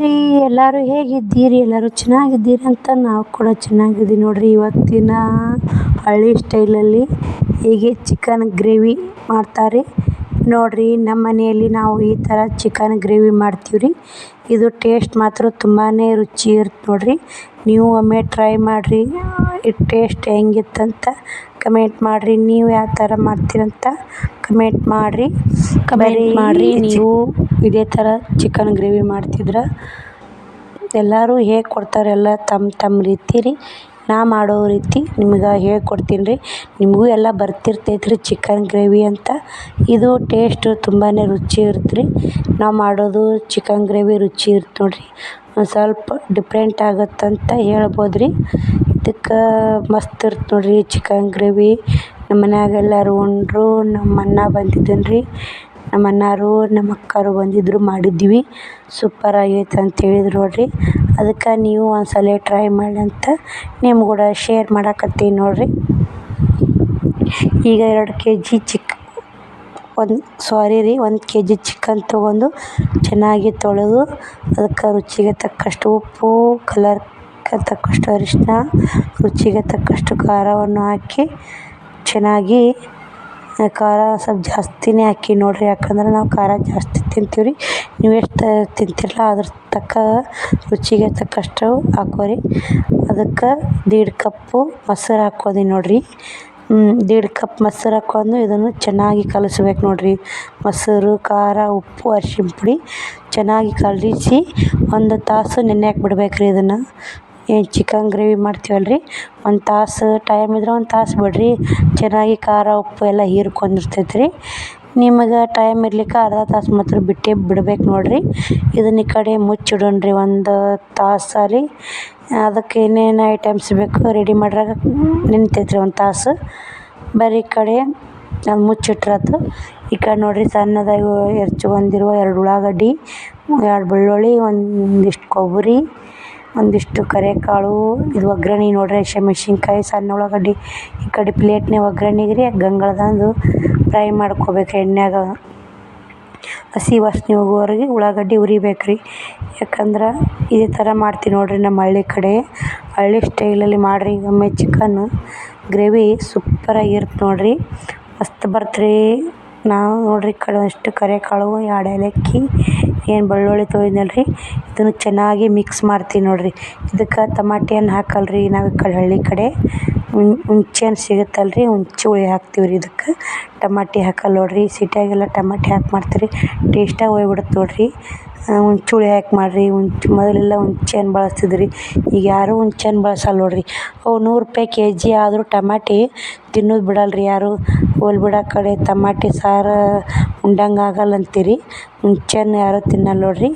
ರೀ ಎಲ್ಲರೂ ಹೇಗಿದ್ದೀರಿ? ಎಲ್ಲರೂ ಚೆನ್ನಾಗಿದ್ದೀರಿ ಅಂತ ನಾವು ಕೂಡ ಚೆನ್ನಾಗಿದ್ದೀವಿ ನೋಡಿರಿ. ಇವತ್ತಿನ ಹಳ್ಳಿ ಸ್ಟೈಲಲ್ಲಿ ಹೀಗೆ ಚಿಕನ್ ಗ್ರೇವಿ ಮಾಡ್ತಾರೆ. ನೋಡಿರಿ ನಮ್ಮ ಮನೆಯಲ್ಲಿ ನಾವು ಈ ಥರ ಚಿಕನ್ ಗ್ರೇವಿ ಮಾಡ್ತೀವಿ ರೀ ಇದು ಟೇಸ್ಟ್ ಮಾತ್ರ ತುಂಬಾ ರುಚಿ ಇರುತ್ತೆ ನೋಡಿರಿ. ನೀವು ಒಮ್ಮೆ ಟ್ರೈ ಮಾಡಿರಿ. ಈ ಟೇಸ್ಟ್ ಹೆಂಗಿತ್ತಂತ ಕಮೆಂಟ್ ಮಾಡಿರಿ. ನೀವು ಯಾವ ಥರ ಮಾಡ್ತೀರಂತ ಕಮೆಂಟ್ ಮಾಡಿರಿ. ಕಮೆಂಟ್ ಮಾಡ್ರಿ. ನೀವು ಇದೇ ಥರ ಚಿಕನ್ ಗ್ರೇವಿ ಮಾಡ್ತಿದ್ರೆ. ಎಲ್ಲರೂ ಹೇಗೆ ಕೊಡ್ತಾರೆ ಎಲ್ಲ ತಮ್ಮ ತಮ್ಮ ರೀತಿ ರೀ ನಾ ಮಾಡೋ ರೀತಿ ನಿಮ್ಗೆ ಹೇಳ್ಕೊಡ್ತೀನಿ ರೀ. ನಿಮಗೂ ಎಲ್ಲ ಬರ್ತಿರ್ತೈತೆ ರೀ ಚಿಕನ್ ಗ್ರೇವಿ ಅಂತ. ಇದು ಟೇಸ್ಟು ತುಂಬಾ ರುಚಿ ಇರುತ್ತೆ ರೀ ನಾವು ಮಾಡೋದು ಚಿಕನ್ ಗ್ರೇವಿ ರುಚಿ ಇರುತ್ತೆ ನೋಡಿರಿ. ಒಂದು ಸ್ವಲ್ಪ ಡಿಫ್ರೆಂಟ್ ಆಗುತ್ತಂತ ಹೇಳ್ಬೋದು ರೀ. ಇದಕ್ಕೆ ಮಸ್ತ್ ಇರುತ್ತೆ ನೋಡಿರಿ ಚಿಕನ್ ಗ್ರೇವಿ ನಮ್ಮ ಮನ್ಯಾಗ ಎಲ್ಲರೂ ಉಂಡರು ನಮ್ಮ ಅಣ್ಣ ಬಂದಿದ್ದನು ರೀ. ನಮ್ಮ ಅಣ್ಣಾರು ನಮ್ಮ ಅಕ್ಕಾರು ಬಂದಿದ್ದರು ಮಾಡಿದ್ವಿ. ಸೂಪರ್ ಆಗೈತೆ ಅಂತ ಹೇಳಿದ್ರು ನೋಡಿರಿ. ಅದಕ್ಕೆ ನೀವು ಒಂದು ಸಲ ಟ್ರೈ ಮಾಡಿ ಅಂತ ನಿಮ್ಗೆ ಕೂಡ ಶೇರ್ ಮಾಡಕತ್ತೀನಿ ನೋಡಿರಿ. ಈಗ ಎರಡು ಕೆ ಜಿ ಚಿಕ್ ಒಂದು ಸಾರಿ ರೀ, ಒಂದು ಕೆ ಜಿ ಚಿಕನ್ ತೊಗೊಂಡು ಚೆನ್ನಾಗಿ ತೊಳೆದು ಅದಕ್ಕೆ ರುಚಿಗೆ ತಕ್ಕಷ್ಟು ಉಪ್ಪು ಕಲರ್ಗೆ ತಕ್ಕಷ್ಟು ಅರಿಶಿನ ರುಚಿಗೆ ತಕ್ಕಷ್ಟು ಖಾರವನ್ನು ಹಾಕಿ ಚೆನ್ನಾಗಿ ಖಾರ ಸ್ವಲ್ಪ ಜಾಸ್ತಿನೇ ಹಾಕಿ ನೋಡಿರಿ, ಯಾಕಂದ್ರೆ ನಾವು ಖಾರ ಜಾಸ್ತಿ ತಿಂತೀವಿ ರೀ ನೀವು ಎಷ್ಟು ತಿಂತೀರಲ್ಲ ಅದ್ರ ತಕ್ಕ ರುಚಿಗೆ ತಕ್ಕಷ್ಟು ಹಾಕೋ ರೀ ಅದಕ್ಕೆ ದೀಡ್ ಕಪ್ಪು ಮೊಸರು ಹಾಕೋದಿ ನೋಡಿರಿ. ದೀಡ್ ಕಪ್ ಮೊಸರು ಹಾಕೊಂಡು ಇದನ್ನು ಚೆನ್ನಾಗಿ ಕಲಸ್ಬೇಕು ನೋಡಿರಿ. ಮೊಸರು, ಖಾರ, ಉಪ್ಪು, ಅರ್ಶಿಣ ಪುಡಿ ಚೆನ್ನಾಗಿ ಕಲಿಸಿ ಒಂದು ತಾಸು ನೆನೆಯಕ್ಕೆ ಬಿಡ್ಬೇಕು ರೀ ಇದನ್ನು. ಚಿಕನ್ ಗ್ರೇವಿ ಮಾಡ್ತೀವಲ್ಲ ರೀ ಒಂದು ತಾಸು ಟೈಮ್ ಇದ್ರೆ ಒಂದು ತಾಸು ಬಿಡಿರಿ. ಚೆನ್ನಾಗಿ ಖಾರ, ಉಪ್ಪು ಎಲ್ಲ ಹೀರ್ಕೊಂಡಿರ್ತೈತೆ ರೀ ನಿಮಗೆ ಟೈಮ್ ಇರ್ಲಿಕ್ಕೆ ಅರ್ಧ ತಾಸು ಮಾತ್ರ ಬಿಟ್ಟೇ ಬಿಡ್ಬೇಕು ನೋಡಿರಿ. ಇದನ್ನ ಈ ಕಡೆ ಮುಚ್ಚಿಡೋಣ ರೀ ಒಂದು ತಾಸಲ್ಲಿ ಅದಕ್ಕೆ ಏನೇನು ಐಟಮ್ಸ್ ಬೇಕು ರೆಡಿ ಮಾಡ್ರಾಗ ನಿಂತೈತೆ ರೀ ಒಂದು ತಾಸು. ಬರೀ ಈ ಕಡೆ ಅದು ಮುಚ್ಚಿಟ್ರಾತು ಈ ಕಡೆ ನೋಡಿರಿ ಸಣ್ಣದಾಗಿ ಹೆಚ್ಚು ಬಂದಿರುವ ಎರಡು ಉಳ್ಳಾಗಡ್ಡಿ, ಎರಡು ಬೆಳ್ಳುಳ್ಳಿ, ಒಂದಿಷ್ಟು ಕೊಬ್ಬರಿ ಒಂದಿಷ್ಟು ಕರಿಕಾಳು, ಇದು ಒಗ್ಗರಣೆ ನೋಡಿರಿ ಹಸಿಮೆಣ್ಸಿನ್ಕಾಯಿ ಸಣ್ಣ ಉಳ್ಳಾಗಡ್ಡಿ, ಈ ಕಡೆ ಪ್ಲೇಟ್ನ್ಯಾಗ ಒಗ್ಗರಣೆಗೆ ರೀ ಗಂಗಳದಂದು ಫ್ರೈ ಮಾಡ್ಕೊಬೇಕು ಎಣ್ಣೆಯಾಗ. ಹಸಿ ವಾಸನೆ ಹೋಗುವವರೆಗೆ ಉಳ್ಳಾಗಡ್ಡಿ ಉರಿಬೇಕು ರೀ ಯಾಕಂದ್ರೆ ಇದೇ ಥರ ಮಾಡ್ತೀವಿ ನೋಡಿರಿ ನಮ್ಮ ಹಳ್ಳಿ ಕಡೆ. ಹಳ್ಳಿ ಸ್ಟೈಲಲ್ಲಿ ಮಾಡಿರಿ, ಒಮ್ಮೆ ಚಿಕನ್ನು ಗ್ರೇವಿ ಸೂಪರಾಗಿರುತ್ತೆ ನೋಡಿರಿ. ಮಸ್ತ್ ಬರುತ್ತೆ ರೀ ನಾವು ನೋಡ್ರಿ ಕಡೆ ಒಂದಿಷ್ಟು ಕರಿಕಾಳು ಎರಡು ಏಲಕ್ಕಿ ಏನು ಬೆಳ್ಳುಳ್ಳಿ ತೊಳೆದ್ನಲ್ಲ ರೀ ಇದನ್ನು ಚೆನ್ನಾಗಿ ಮಿಕ್ಸ್ ಮಾಡ್ತೀನಿ ನೋಡಿರಿ. ಇದಕ್ಕೆ ಟಮಾಟಿ ಹಣ್ಣು ಹಾಕಲ್ಲ ರೀ ನಾವು ಈ ಕಡೆ ಹಳ್ಳಿ ಕಡೆ. ಹುಣ್ಚೆ ಹಣ್ಣು ಸಿಗುತ್ತಲ್ಲ ರೀ ಹುಂಚೆ ಹುಳಿ ಹಾಕ್ತೀವಿ ರೀ ಇದಕ್ಕೆ. ಟಮಾಟಿ ಹಾಕಲ್ಲ ನೋಡಿರಿ, ಸಿಟಿಯಾಗೆಲ್ಲ ಟಮಾಟಿ ಹಾಕಿ ಮಾಡ್ತೀರಿ. ಟೇಸ್ಟಾಗಿ ಹೋಗ್ಬಿಡುತ್ತೆ ನೋಡಿರಿ. ಹುಂಚೆ ಹುಳಿ ಹಾಕಿ ಮಾಡಿರಿ ಹುಂಚೆ ಮೊದಲೆಲ್ಲ ಹುಂಚೆ ಹಣ್ಣು ಬಳಸ್ತಿದ್ರಿ. ಈಗ ಯಾರು ಹುಂಚೆ ಹಣ್ಣು ಬಳಸಲ್ಲ ನೋಡಿರಿ. ಅವು ನೂರು ರೂಪಾಯಿ ಕೆ ಜಿ ಆದರೂ ಟಮಾಟಿ ತಿನ್ನೋದು ಬಿಡಲ್ಲ ರೀ ಯಾರೂ. ಹೋಗ್ಲಿ ಬಿಡು ಆ ಕಡೆ ತಮಾಟಿ ಸಾರು ಉಂಡಂಗೆ ಆಗಲ್ಲ ಅಂತೀರಿ. ಹುಂಚೆ ಹಣ್ಣು ಯಾರೂ ತಿನ್ನಲ್ಲ ನೋಡಿರಿ.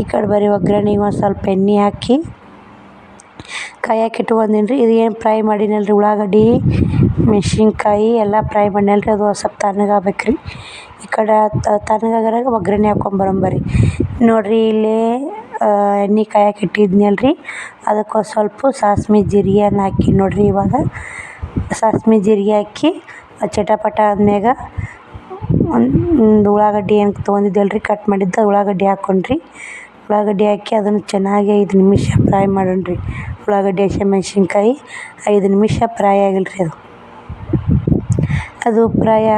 ಈ ಕಡೆ ಬರೀ ಒಗ್ಗರ್ಣೆಗೆ ಒಂದು ಸ್ವಲ್ಪ ಎಣ್ಣೆ ಹಾಕಿ ಕಾಯಕ್ಕೆ ಇಟ್ಕೊಂಡೀನಿ ರೀ ಇದು ಫ್ರೈ ಮಾಡೀನಲ್ಲ ರೀ ಉಳ್ಳಾಗಡ್ಡಿ? ಮೆಣ್ಸಿನ್ಕಾಯಿ ಎಲ್ಲ ಫ್ರೈ ಮಾಡ್ನಲ್ಲ ರೀ ಅದು ಸ್ವಲ್ಪ ತಣ್ಣಗಾಗ್ಬೇಕು ರೀ ಈ ಕಡೆ ತಣ್ಣಗಾಗರಾಗ ಒಗ್ಗರಣೆ ಹಾಕ್ಕೊಂಬರೋಣ ನೋಡಿರಿ ಇಲ್ಲೇ ಎಣ್ಣೆ ಕಾಯಕ್ಕೆ ಇಟ್ಟಿದ್ನಲ್ಲ ರೀ ಅದಕ್ಕೆ ಸ್ವಲ್ಪ ಸಾಸ್ವೆ ಜೀರಿಗೆನ ಹಾಕಿ ನೋಡಿರಿ ಇವಾಗ. ಸಾಸ್ವೆ ಜೀರಿಗೆ ಹಾಕಿ ಚಟಪಟ ಆದ್ಮ್ಯಾಗ ಒಂದು ಉಳ್ಳಾಗಡ್ಡಿ ಏನು ತೊಗೊಂಡಿದ್ದೆಲ್ಲ ರೀ ಕಟ್ ಮಾಡಿದ್ದು ಉಳ್ಳಾಗಡ್ಡಿ ಹಾಕ್ಕೊಂಡ್ರಿ ಉಳ್ಳಾಗಡ್ಡಿ ಹಾಕಿ ಅದನ್ನು ಚೆನ್ನಾಗಿ ಐದು ನಿಮಿಷ ಫ್ರೈ ಮಾಡೋಣ್ರಿ. ಉಳ್ಳಾಗಡ್ಡಿ ಹಸಿಮೆಣ್ಸಿನ್ಕಾಯಿ ಐದು ನಿಮಿಷ ಫ್ರೈ ಆಗಿಲ್ರಿ ಅದು. ಅದು ಪ್ರಾಯ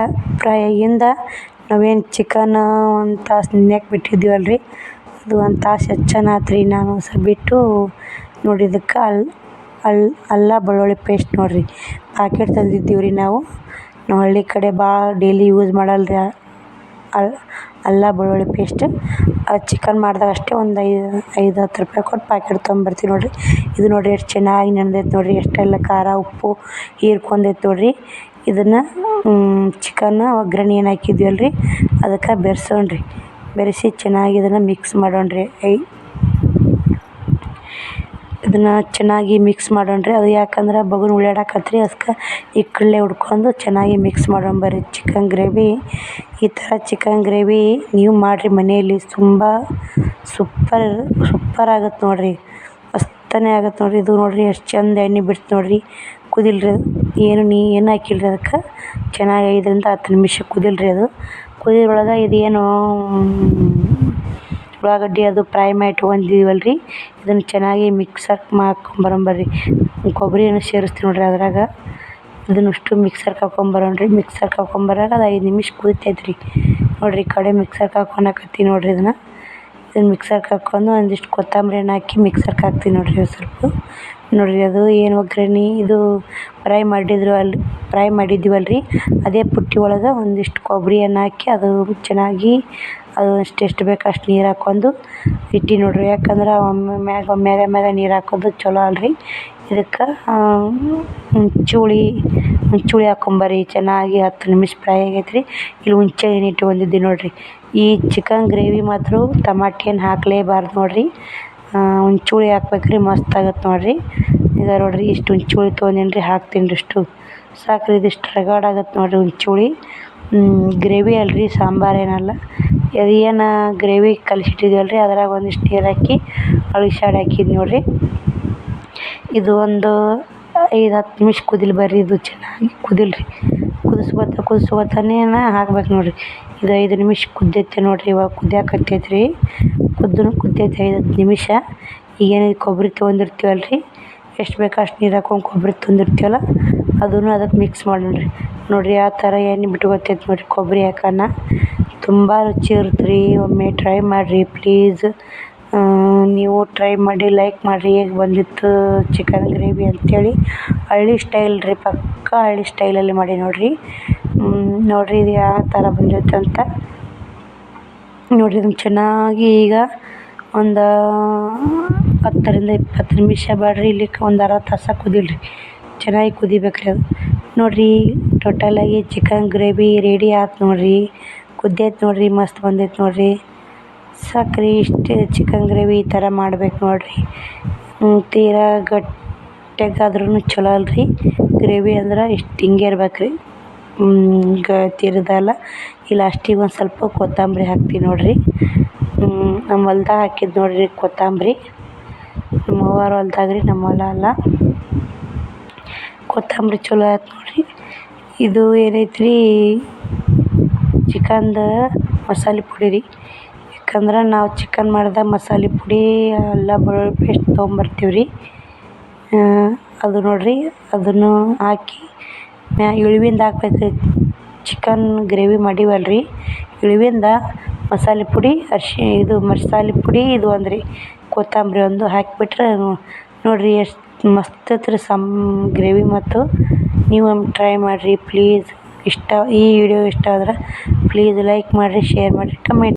ಪ್ರಾಯ ಇಂದ ನಾವೇನು ಚಿಕನ್ ಒಂದು ತಾಸು ನೆನೆಯೋಕೆ ಬಿಟ್ಟಿದ್ದೀವಲ್ಲ ರೀ ಅದು ಒಂದು ತಾಸು ಆತು ರೀ ನಾನು ಸ್ವಲ್ಪ ಬಿಟ್ಟು ನೋಡಿ ಇದಕ್ಕೆ ಅಲ್ಲಿ ಅಲ್ಲಿ ಅಲ್ಲ ಬೆಳ್ಳುಳ್ಳಿ ಪೇಸ್ಟ್ ನೋಡಿರಿ. ಪ್ಯಾಕೆಟ್ ತಂದಿದ್ದೀವಿ ರೀ ನಾವು. ನಾವು ಹಳ್ಳಿ ಕಡೆ ಭಾಳ ಡೈಲಿ ಯೂಸ್ ಮಾಡಲ್ಲ ರೀ ಅಲ್ಲ ಬೆಳ್ಳುಳ್ಳಿ ಪೇಸ್ಟ್. ಅದು ಚಿಕನ್ ಮಾಡಿದಾಗ ಅಷ್ಟೇ ಒಂದು ಐದು ಐದು ಹತ್ತು ರೂಪಾಯಿ ಕೊಟ್ಟು ಪ್ಯಾಕೆಟ್ ತೊಗೊಂಬರ್ತೀವಿ ನೋಡಿರಿ. ಇದು ನೋಡಿರಿ ಎಷ್ಟು ಚೆನ್ನಾಗಿ ನೆಂದೈತೆ ನೋಡಿರಿ. ಎಷ್ಟೆಲ್ಲ ಖಾರ, ಉಪ್ಪು ಹೀರ್ಕೊಂಡೈತೆ ನೋಡಿರಿ. ಇದನ್ನು ಚಿಕನ್ನ ಒಗ್ಗರಣೆ ಏನು ಹಾಕಿದ್ವಲ್ಲ ರೀ ಅದಕ್ಕೆ ಬೆರ್ಸೋಣ ರೀ ಬೆರೆಸಿ ಚೆನ್ನಾಗಿ ಇದನ್ನು ಮಿಕ್ಸ್ ಮಾಡೋಣ ರೀ ಐ, ಇದನ್ನು ಚೆನ್ನಾಗಿ ಮಿಕ್ಸ್ ಮಾಡೋಣ ರೀ ಅದು ಯಾಕಂದ್ರೆ ಬಗುನ್ ಉಳ್ಯಾಡಕತ್ತೆ ಅದಕ್ಕೆ ಕಡಲೆ ಹುಡ್ಕೊಂಡು ಚೆನ್ನಾಗಿ ಮಿಕ್ಸ್ ಮಾಡೋಣ ಬರ್ರಿ. ಚಿಕನ್ ಗ್ರೇವಿ ಈ ಥರ ಚಿಕನ್ ಗ್ರೇವಿ ನೀವು ಮಾಡಿರಿ ಮನೆಯಲ್ಲಿ. ತುಂಬ ಸೂಪರ್ ಸೂಪರ್ ಆಗತ್ತೆ ನೋಡಿರಿ. ಮಸ್ತನೇ ಆಗತ್ತೆ ನೋಡಿರಿ. ಇದು ನೋಡಿರಿ ಎಷ್ಟು ಚಂದ ಎಣ್ಣೆ ಬಿಡ್ತು ನೋಡಿರಿ. ಕುದಿಲ್ಲ ರೀ ಅದು. ಏನು ನೀ ಏನು ಹಾಕಿಲ್ಲ ರೀ ಅದಕ್ಕೆ? ಚೆನ್ನಾಗಿ ಐದರಿಂದ ಹತ್ತು ನಿಮಿಷ ಕುದಿಲ್ರಿ ಅದು. ಕುದಿದ್ರೊಳಗೆ ಇದೇನು ಉಳ್ಳಾಗಡ್ಡಿ ಅದು ಪ್ರೈ ಮಾಡಿ ರೀ ಇದನ್ನು ಚೆನ್ನಾಗಿ ಮಿಕ್ಸರ್ ಮಾಡ್ಕೊಂಬರೋಣ ಕೊಬ್ಬರಿಯನ್ನು ಸೇರಿಸ್ತೀವಿ ನೋಡ್ರಿ ಅದ್ರಾಗ. ಇದನ್ನಷ್ಟು ಮಿಕ್ಸರ್ಗೆ ಹಾಕ್ಕೊಂಬರೋಣ ರೀ ಮಿಕ್ಸರ್ ಹಾಕ್ಕೊಂಬರಾಗ ಅದು ಐದು ನಿಮಿಷ ಕುದಿತೈತೆ ರೀ ನೋಡಿರಿ ಕಡೆ ಮಿಕ್ಸರ್ಗೆ ಹಾಕ್ಕೊಳಕತ್ತೀನಿ ನೋಡಿರಿ ಇದನ್ನು. ಇದನ್ನು ಮಿಕ್ಸರ್ ಹಾಕ್ಕೊಂಡು ಒಂದಿಷ್ಟು ಕೊತ್ತಂಬರಿ ಹಾಕಿ ಮಿಕ್ಸರ್ಗೆ ಹಾಕ್ತೀನಿ ನೋಡಿರಿ ಸ್ವಲ್ಪ. ನೋಡಿರಿ, ಅದು ಏನು ಒಗ್ಗರಣೆ, ಇದು ಫ್ರೈ ಮಾಡಿದ್ರು ಅಲ್ಲಿ ಫ್ರೈ ಮಾಡಿದ್ದೀವಲ್ಲ ರೀ ಅದೇ ಪುಟ್ಟಿ ಒಳಗೆ ಒಂದಿಷ್ಟು ಕೊಬ್ಬರಿಯನ್ನ ಹಾಕಿ ಅದು ಚೆನ್ನಾಗಿ ಅದು ಎಷ್ಟು ಎಷ್ಟು ಬೇಕು ಅಷ್ಟು ನೀರು ಹಾಕ್ಕೊಂಡು ಇಟ್ಟು ನೋಡಿರಿ. ಯಾಕಂದ್ರೆ ಒಮ್ಮೆ ಮ್ಯಾಗ ಒಮ್ಮೆ ಮ್ಯಾಗ ನೀರು ಹಾಕೋದು ಚಲೋ ಅಲ್ಲ ಇದಕ್ಕೆ ಚೂಳಿ ಚೂಳಿ ಹಾಕ್ಕೊಂಬನ್ರಿ ಚೆನ್ನಾಗಿ ಹತ್ತು ನಿಮಿಷ ಫ್ರೈ ಆಗೈತೆ ರೀ ಇಲ್ಲಿ ಹುಂಚೆ ಏನಿಟ್ಟು ಇಟ್ಕೊಂಡಿದ್ದೆ ನೋಡಿರಿ. ಈ ಚಿಕನ್ ಗ್ರೇವಿ ಮಾತ್ರ ಟಮಾಟಿ ಏನು ಹಾಕಲೇಬಾರ್ದು ನೋಡಿರಿ. ಹುಂಚುಳಿ ಹಾಕ್ಬೇಕು ರೀ ಮಸ್ತ್ ಆಗತ್ತೆ ನೋಡಿರಿ. ಈಗ ನೋಡಿರಿ, ಇಷ್ಟು ಹುಂಚುಳಿ ರೀ ಹಾಕ್ತೀನಿ ರೀ ಇಷ್ಟು. ಸಾಕು ರೀ ಇದಿಷ್ಟು ರಗಡ್ ಆಗತ್ತೆ ನೋಡಿರಿ ಹುಂಚುಳಿ ಗ್ರೇವಿ ಅಲ್ಲ ರೀ ಸಾಂಬಾರು ಏನಲ್ಲ. ಅದು ಏನು ಗ್ರೇವಿ ಕಲಸಿಟ್ಟಿದ್ದೀವಲ್ಲ ರೀ ಅದ್ರಾಗ ಒಂದಿಷ್ಟು ನೀರು ಹಾಕಿ ಅಳಿಸಾಡಿ ಹಾಕಿದ್ದು ನೋಡಿರಿ. ಇದು ಒಂದು ಐದು ಹತ್ತು ನಿಮಿಷ ಕುದಿಲ್ ಬರ್ರಿ, ಇದು ಚೆನ್ನಾಗಿ ಕುದಿಲ್ರಿ. ಕುದಿಸ್ಕೊತ ಕುದಿಸ್ಕೊತಾನೇ ಹಾಕ್ಬೇಕು ನೋಡಿರಿ. ಇದು ಐದು ನಿಮಿಷ ಕುದ್ದೈತೆ ನೋಡಿರಿ, ಇವಾಗ ಕುದಿಯಾಕತ್ತೈತೆ ರೀ ಕುದ್ದೂ ಕುದ್ದೈತೆ ಐದು ಹತ್ತು ನಿಮಿಷ. ಈಗೇನು ಕೊಬ್ಬರಿ ತೊಗೊಂಡಿರ್ತೀವಲ್ಲ ರೀ ಎಷ್ಟು ಬೇಕು ಅಷ್ಟು ನೀರು ಹಾಕೊಂಡು ಕೊಬ್ಬರಿ ತಂದಿರ್ತೀವಲ್ಲ ಅದನ್ನು ಅದಕ್ಕೆ ಮಿಕ್ಸ್ ಮಾಡೋಣ ರೀ ನೋಡಿರಿ, ಆ ಥರ ಎಣ್ಣೆ ಬಿಟ್ಕೊತೈತೆ ನೋಡಿರಿ, ಕೊಬ್ಬರಿ ಹಾಕೋಣ ತುಂಬ ರುಚಿ ಇರುತ್ತೆ ರೀ ಒಮ್ಮೆ ಟ್ರೈ ಮಾಡಿರಿ ಪ್ಲೀಸ್ ನೀವು ಟ್ರೈ ಮಾಡಿ ಲೈಕ್ ಮಾಡಿರಿ ಹೇಗೆ ಬಂದಿತ್ತು ಚಿಕನ್ ಗ್ರೇವಿ ಅಂಥೇಳಿ ಹಳ್ಳಿ ಸ್ಟೈಲ್ ರೀ, ಪಕ್ಕಾ ಹಳ್ಳಿ ಸ್ಟೈಲಲ್ಲಿ ಮಾಡಿ ನೋಡಿರಿ. ನೋಡಿರಿ ಇದು ಯಾವ ಥರ ಬಂದೈತೆ ಅಂತ. ನೋಡಿರಿ ಇದನ್ನು ಚೆನ್ನಾಗಿ ಈಗ ಒಂದು ಹತ್ತರಿಂದ ಇಪ್ಪತ್ತು ನಿಮಿಷ ಬೇಡ್ರಿ ಇಲ್ಲಿ ಒಂದು ಅರ್ಧ ತಾಸು ಕುದಿಲ್ರಿ. ಚೆನ್ನಾಗಿ ಕುದಿಬೇಕು ರೀ ಅದು. ನೋಡಿರಿ ಟೋಟಲಾಗಿ ಚಿಕನ್ ಗ್ರೇವಿ ರೆಡಿ ಆಯ್ತು ನೋಡಿರಿ. ಕುದ್ದೈತೆ ನೋಡಿರಿ, ಮಸ್ತ್ ಬಂದೈತೆ ನೋಡಿರಿ. ಸಾಕು ಇಷ್ಟು ಚಿಕನ್ ಗ್ರೇವಿ ಈ ಥರ ಮಾಡ್ಬೇಕು ನೋಡಿರಿ. ತೀರಾ ಗಟ್ಟಿಯಾಗಾದ್ರೂ ಚಲೋ ಅಲ್ಲ ರೀ ಗ್ರೇವಿ ಅಂದ್ರೆ ಇಷ್ಟು ಹಿಂಗೆ ಇರ್ಬೇಕು ರೀ ಗ ತೀರದಲ್ಲ ಈ ಲಾಸ್ಟಿಗೆ ಒಂದು ಸ್ವಲ್ಪ ಕೊತ್ತಂಬರಿ ಹಾಕ್ತೀವಿ ನೋಡಿರಿ. ನಮ್ಮ ಹೊಲ್ದಾಗ ಹಾಕಿದ್ದು ನೋಡಿರಿ ಕೊತ್ತಂಬರಿ. ನಮ್ಮ ಅವ್ವಾರ ಹೊಲ್ದಾಗ ರೀ ನಮ್ಮ ಹೊಲ ಅಲ್ಲ. ಕೊತ್ತಂಬರಿ ಚಲೋ ಆಯ್ತು ನೋಡಿರಿ. ಇದು ಏನೈತ್ರಿ? ಚಿಕನ್ದು ಮಸಾಲೆ ಪುಡಿ ರೀ. ಯಾಕಂದ್ರೆ ನಾವು ಚಿಕನ್ ಮಾಡಿದಾಗ ಮಸಾಲೆ ಪುಡಿ, ಅಲ್ಲ ಬೆಳ್ಳುಳ್ಳಿ ಪೇಸ್ಟ್ ತೊಗೊಂಬರ್ತೀವಿ ರೀ ಅದು ನೋಡಿರಿ, ಅದನ್ನು ಹಾಕಿ ಮ್ಯಾ, ಇಳುವಿಂದ ಹಾಕ್ಬೇಕು. ಚಿಕನ್ ಗ್ರೇವಿ ಮಾಡೀವಲ್ಲ ರೀ ಇಳಿವಿಂದ ಮಸಾಲೆ ಪುಡಿ, ಅರ್ಶಿ, ಇದು ಮಸಾಲೆ ಪುಡಿ, ಇದು ಒಂದು ರೀ ಕೊತ್ತಂಬರಿ ಒಂದು ಹಾಕಿಬಿಟ್ರೆ ನೋಡಿರಿ ಎಷ್ಟು ಮಸ್ತ್ ಹತ್ರ ಸಮ್ ಗ್ರೇವಿ ಮತ್ತು. ನೀವು ಟ್ರೈ ಮಾಡಿರಿ ಪ್ಲೀಸ್. ಇಷ್ಟ, ಈ ವಿಡಿಯೋ ಇಷ್ಟ ಆದ್ರೆ ಪ್ಲೀಸ್ ಲೈಕ್ ಮಾಡಿರಿ, ಶೇರ್ ಮಾಡಿರಿ, ಕಮೆಂಟ್